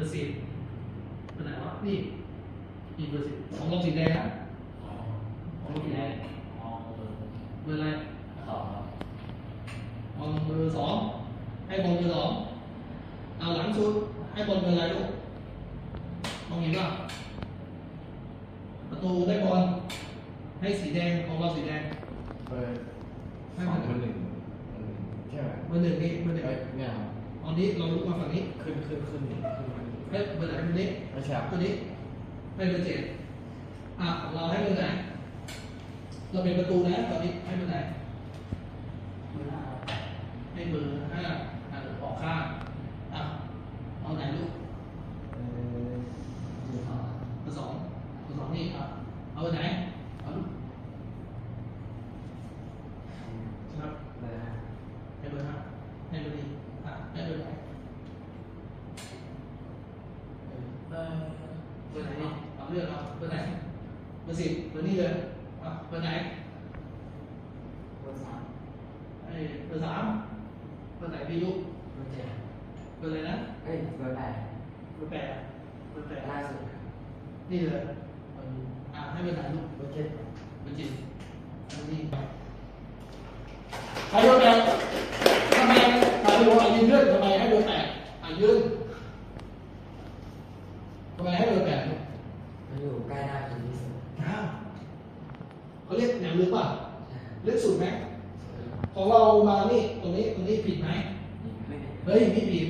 อร์สิบเบอร์ไหนวะนี่นี่เบอร์สิบของลงสีแดงนะอ๋อผมกินได้อ๋อเออเบอร์อะไรสองครับมองเบอร์สองให้บอลเบอร์สองเอาหลังสุดให้บอลเบอร์อะไรลูกมองเห็นป่ะประตูได้บอลให้สีแดงของเราสีแดงเบอร์ให้สอมังนเบอร์หนึ่งเบอร์หนึ่งใช่ไหมเบอร์หนึ่งนี่เบอร์หนึ่งเอ้ยเนี่ยครับตอนนี้เราลุกมาฝั่งนี้ขึ้นขึ้นขึ้นขึ้น มาให้เบอร์ไหนเบอร์นี้ไม่ใช่ครับตัวนี้ให้เบอร์เจ็ดอะของเราให้เบอร์ไหนเราเป็นประตูนะตอนนี้ให้เบอร์ไหนเบอร์ห้าครับให้เบอร์ห้าอะออกข้างอะเอาไหนลูก เออเบอร์สอง เบอร์สองเบอร์สองนี่อะเอาเบอร์ไหนเอาลูกครับ เบอร์ห้า ให้เบอร์ห้าให้เบอร์นี้อะให้เบอร์ไหนเออเบอร์ไหน นี่เอาเลือกเอาเบอร์ไหนเบอร์สิบเบอร์นี้เลยอะเบอร์ไหนเบอร์สามไอ้เบอร์สามเบอร์ไหนพี่ยุเบอร์เจ็ดเบ อร์อะไรนะเอ้ยเบอร์แปดเบอร์แปดเบอร์แปดล่าสุดครับนี่เลยเอออะให้เบอร์ไหนลูกเบอร์เจ็ดเบอร์เจ็ดอันนี้ใครเบอร์แปดทำไมใครบอกอายืนเลื่อนทำไมให้เบอร์แปดอายืนทำไมให้เบอร์แปดลูกมันอยู่ใกล้หน้าพีที่สุดอ้าวเขาเรียกแนวลึกป่ะใช่ครับลึกสุดไหมของเรามานี่ตรงนี้ตรงนี้ผิดไหมไม่เป็นเฮ้ยไม่ผิด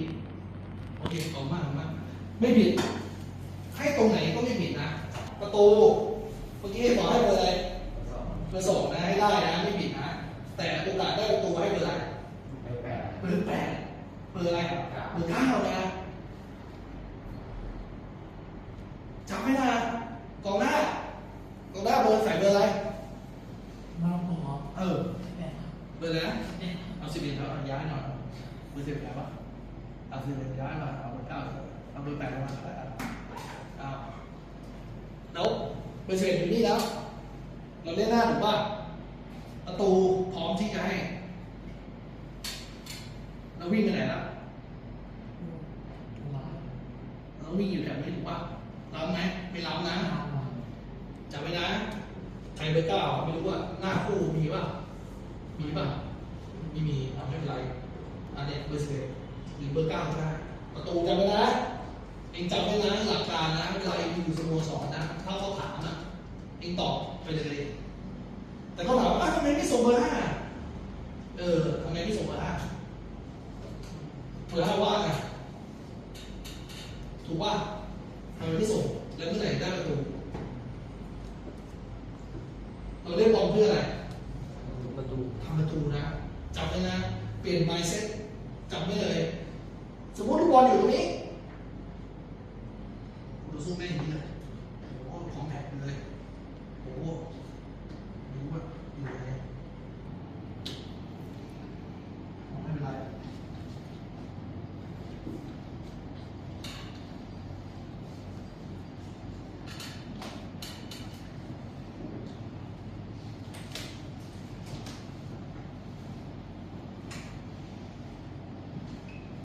โอเคขอบคุณมากขอบคุณมากไม่ผิด ให้ตรงไหนก็ไม่ผิดนะ ประตูเมื่อกี้บอกให้เบอร์อะไรสองเบอร์สองนะให้ได้นะไม่ผิดนะ แต่โอกาสได้ประตูให้เบอร์อะไรเบอร์แปดเบอร์แปดเบอร์อะไรเบอร์เก้านะจำไม่ได้นะกองหน้ากองหน้าเบอร์ใส่เบอร์อะไรน้องผมเหรอเออแปดครับเบอร์อะไรนะเอาสิบเอ็ดแล้วย้ายหน่อยเบอร์สิบเอ็ดปะเอาสิบเอ็ดย้ายมาเอาเบอร์เก้าเอาเบอร์แปดมาเอาแล้วเบอร์สิบเอ็ดอยู่นี่แล้ว เราเล่นหน้าถูกป่ะประตูพร้อมที่จะให้เราวิ่งไปไหนล่ะร้อยเราวิ่งอยู่แถวนี้ถูกป่ะล้ำไหมไม่ล้ำนะ ห้าร้อย จำไว้นะใคร เบอร์เก้าไม่รู้ว่าหน้าคู่มีป่ะมีป่ะไม่มีเอาไม่เป็นไรอันเนี้ยเบอร์สิบหรือเบอร์เก้าก็ได้ประตูจำไว้นะเองจำไว้นะหลักการนะเวลาเองอยู่สโมสรนะถ้าเขาถามนะเองตอบไปเลยแต่เขาถามว่าทำไมไม่ส่งเบอร์ห้าเออทำไมไม่ส่งเบอร์ห้าเบอร์ห้าว่าไงถูกป่ะทำไมไม่ส่งแล้วเมื่อไหร่ได้ประตู เราเล่นบอลเพื่ออะไรประตูทำประตูนะจำไว้นะ เปลี่ยน mindset จำไว้เลย สมมติลูกบอลอยู่ตรงนี้